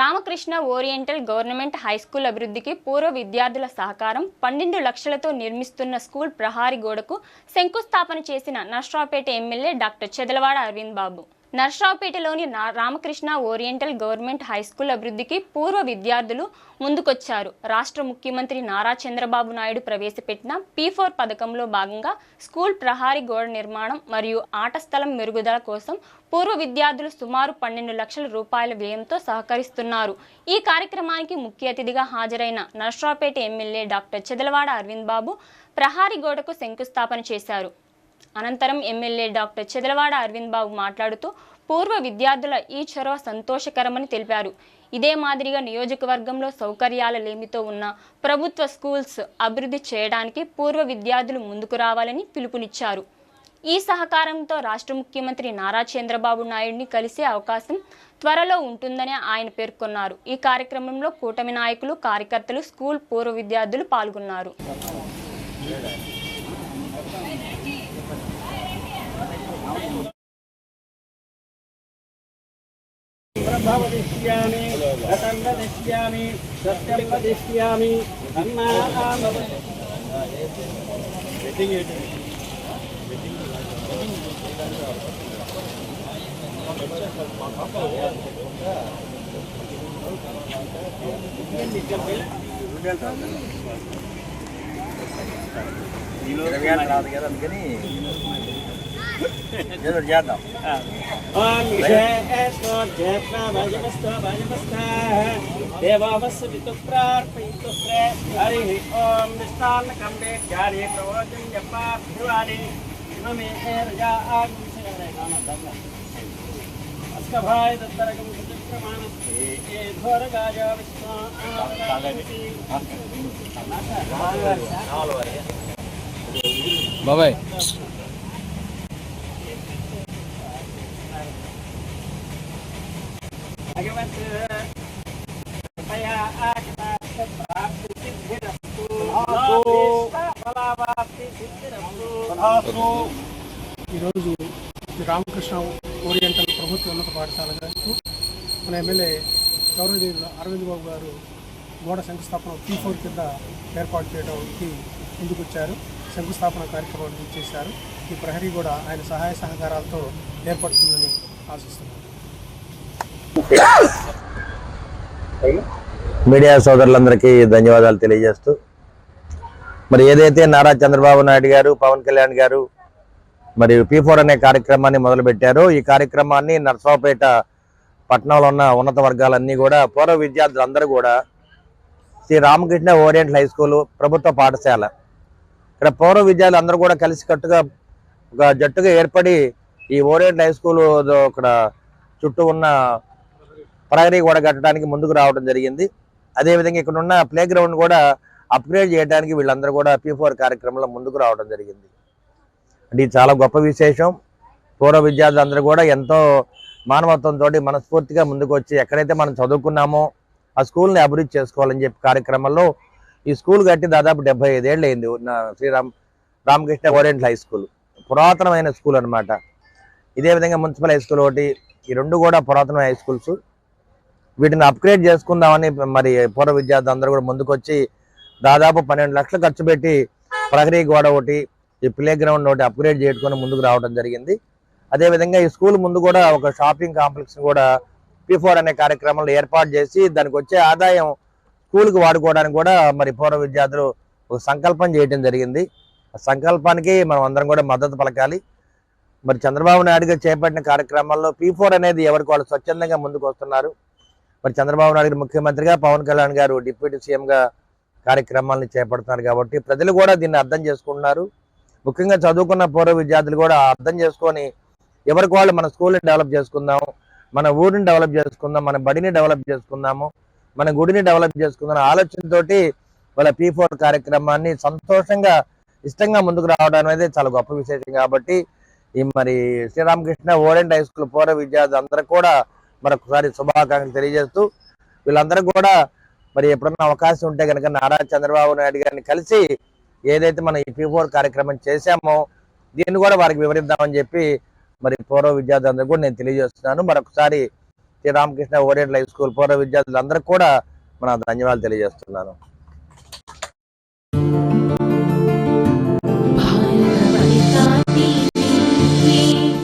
Ramakrishna oriental government high school అభివృద్ధికి పూర్వ విద్యార్థుల సహకారం పన్నెండు లక్షలతో నిర్మిస్తున్న స్కూల్ ప్రహారీ గోడకు శంకుస్థాపన చేసిన నష్టాపేట MLA doctor Chedalavada Arvind Babu. నర్సరావుపేటలోని Ramakrishna oriental government high school అభివృద్ధికి పూర్వ విద్యార్థులు ముందుకొచ్చారు. రాష్ట్ర ముఖ్యమంత్రి నారా చంద్రబాబు నాయుడు ప్రవేశపెట్టిన పీ ఫోర్ పథకంలో భాగంగా స్కూల్ ప్రహారీ గోడ నిర్మాణం మరియు ఆట స్థలం మెరుగుదల కోసం పూర్వ విద్యార్థులు సుమారు పన్నెండు లక్షల రూపాయల వ్యయంతో సహకరిస్తున్నారు. ఈ కార్యక్రమానికి ముఖ్య అతిథిగా హాజరైన నర్సరావుపేట ఎమ్మెల్యే డాక్టర్ చెదలవాడ అరవింద్ బాబు ప్రహారీ గోడకు శంకుస్థాపన చేశారు. అనంతరం ఎమ్మెల్యే డాక్టర్ చెదలవాడ అరవింద్ బాబు మాట్లాడుతూ పూర్వ విద్యార్థుల ఈ చొరవ సంతోషకరమని తెలిపారు. ఇదే మాదిరిగా నియోజకవర్గంలో సౌకర్యాల లేమితో ఉన్న ప్రభుత్వ స్కూల్స్ అభివృద్ధి చేయడానికి పూర్వ విద్యార్థులు ముందుకు రావాలని పిలుపునిచ్చారు. ఈ సహకారంతో రాష్ట్ర ముఖ్యమంత్రి నారా చంద్రబాబు నాయుడిని కలిసే అవకాశం త్వరలో ఉంటుందని ఆయన పేర్కొన్నారు. ఈ కార్యక్రమంలో కూటమి నాయకులు కార్యకర్తలు స్కూల్ పూర్వ విద్యార్థులు పాల్గొన్నారు. ప్రభవదిష్యామి రతం వదిష్యామి సత్యం వదిష్యామి అన్నాం ఇరవై రాదు కదా అందుకని ॐ विषयेष्वो जयप्रा भाजपस्था भाजपस्थाः देवावस्य विदुप्रार्पयितु हरिः ॐ निष्ठान्नकम्बे ज्ञाने प्रवचन जपा भिवानि नमे रजा आगमिषगणगानधर्म अस्कभाय दत्तरकं सुचित्रमाणस्ते ये घोरगाय विष्णा बाबाई ఈరోజు రామకృష్ణ ఓరియంటల్ ప్రభుత్వ ఉన్నత పాఠశాల గారు మన ఎమ్మెల్యే గౌరవనీయులు అరవింద్ బాబు గారు గోడ శంకుస్థాపన పీ ఫోర్ కింద ఏర్పాటు చేయడానికి ముందుకొచ్చారు. శంకుస్థాపన కార్యక్రమాన్ని చేశారు. ఈ ప్రహరీ కూడా ఆయన సహాయ సహకారాలతో ఏర్పడుతుందని ఆశిస్తున్నాను. మీడియా సోదరులందరికీ ధన్యవాదాలు తెలియజేస్తూ మరి ఏదైతే నారా చంద్రబాబు నాయుడు గారు పవన్ కళ్యాణ్ గారు మరి పీ ఫోర్ అనే కార్యక్రమాన్ని మొదలుపెట్టారో ఈ కార్యక్రమాన్ని నర్సాపేట పట్టణంలో ఉన్న ఉన్నత వర్గాలన్నీ కూడా పూర్వ విద్యార్థులందరూ కూడా Sri Ramakrishna oriental high school ప్రభుత్వ పాఠశాల ఇక్కడ పూర్వ విద్యార్థులు అందరూ కూడా కలిసికట్టుగా ఒక జట్టుగా ఏర్పడి ఈ ఓరియంటల్ హై స్కూల్ ఇక్కడ చుట్టూ ఉన్న ప్రహరీ కూడా కట్టడానికి ముందుకు రావడం జరిగింది. అదేవిధంగా ఇక్కడ ఉన్న ప్లే గ్రౌండ్ కూడా అప్గ్రేడ్ చేయడానికి వీళ్ళందరూ కూడా పీ ఫోర్ కార్యక్రమంలో ముందుకు రావడం జరిగింది. అంటే ఇది చాలా గొప్ప విశేషం. పూర్వ విద్యార్థులందరూ కూడా ఎంతో మానవత్వంతో మనస్ఫూర్తిగా ముందుకు వచ్చి ఎక్కడైతే మనం చదువుకున్నామో ఆ స్కూల్ని అభివృద్ధి చేసుకోవాలని చెప్పి కార్యక్రమంలో ఈ స్కూల్ కట్టి దాదాపు డెబ్బై ఐదేళ్ళు అయింది Sriram Ramakrishna oriental high school. పురాతనమైన స్కూల్ అన్నమాట. ఇదే విధంగా మున్సిపల్ హై స్కూల్ ఒకటి ఈ రెండు కూడా పురాతన హై స్కూల్స్. వీటిని అప్గ్రేడ్ చేసుకుందామని మరి పూర్వ విద్యార్థులు అందరూ కూడా ముందుకొచ్చి దాదాపు పన్నెండు లక్షలు ఖర్చు పెట్టి ప్రహరీ గోడ ఒకటి ఈ ప్లే గ్రౌండ్ ఒకటి అప్గ్రేడ్ చేసుకొని ముందుకు రావడం జరిగింది. అదేవిధంగా ఈ స్కూల్ ముందు కూడా ఒక షాపింగ్ కాంప్లెక్స్ కూడా పిఫోర్ అనే కార్యక్రమంలో ఏర్పాటు చేసి దానికి వచ్చే ఆదాయం స్కూల్కి వాడుకోవడానికి కూడా మరి పూర్వ విద్యార్థులు ఒక సంకల్పం చేయడం జరిగింది. ఆ సంకల్పానికి మనం అందరం కూడా మద్దతు పలకాలి. మరి చంద్రబాబు నాయుడు గారు చేపట్టిన కార్యక్రమాల్లో పీ ఫోర్ అనేది ఎవరికి వాళ్ళు స్వచ్ఛందంగా ముందుకు వస్తున్నారు? మరి చంద్రబాబు నాయుడు గారు ముఖ్యమంత్రిగా పవన్ కళ్యాణ్ గారు డిప్యూటీ సీఎంగా కార్యక్రమాలను చేపడుతున్నారు కాబట్టి ప్రజలు కూడా దీన్ని అర్థం చేసుకుంటున్నారు. ముఖ్యంగా చదువుకున్న పూర్వ విద్యార్థులు కూడా అర్థం చేసుకొని ఎవరికి వాళ్ళు మన స్కూల్ని డెవలప్ చేసుకుందాం మన ఊరిని డెవలప్ చేసుకుందాం మన బడిని డెవలప్ చేసుకుందాము మన గుడిని డెవలప్ చేసుకుందాం ఆలోచనతోటి వాళ్ళ పీ ఫోర్ కార్యక్రమాన్ని సంతోషంగా ఇష్టంగా ముందుకు రావడం అనేది చాలా గొప్ప విశేషం కాబట్టి ఈ మరి శ్రీరామకృష్ణ ఓరెంట్ హై స్కూల్ పూర్వ విద్యార్థులు అందరూ కూడా మరొకసారి శుభాకాంక్షలు తెలియజేస్తూ వీళ్ళందరూ కూడా మరి ఎప్పుడన్నా అవకాశం ఉంటే కనుక నారా చంద్రబాబు నాయుడు గారిని కలిసి ఏదైతే మనం ఈ పీ ఫోర్ కార్యక్రమం చేశామో దీన్ని కూడా వారికి వివరిద్దామని చెప్పి మరి పూర్వ విద్యార్థులందరూ కూడా నేను తెలియజేస్తున్నాను. మరొకసారి Sri Ramakrishna oriental high school పూర్వ విద్యార్థులందరికీ కూడా మన ధన్యవాదాలు తెలియజేస్తున్నాను.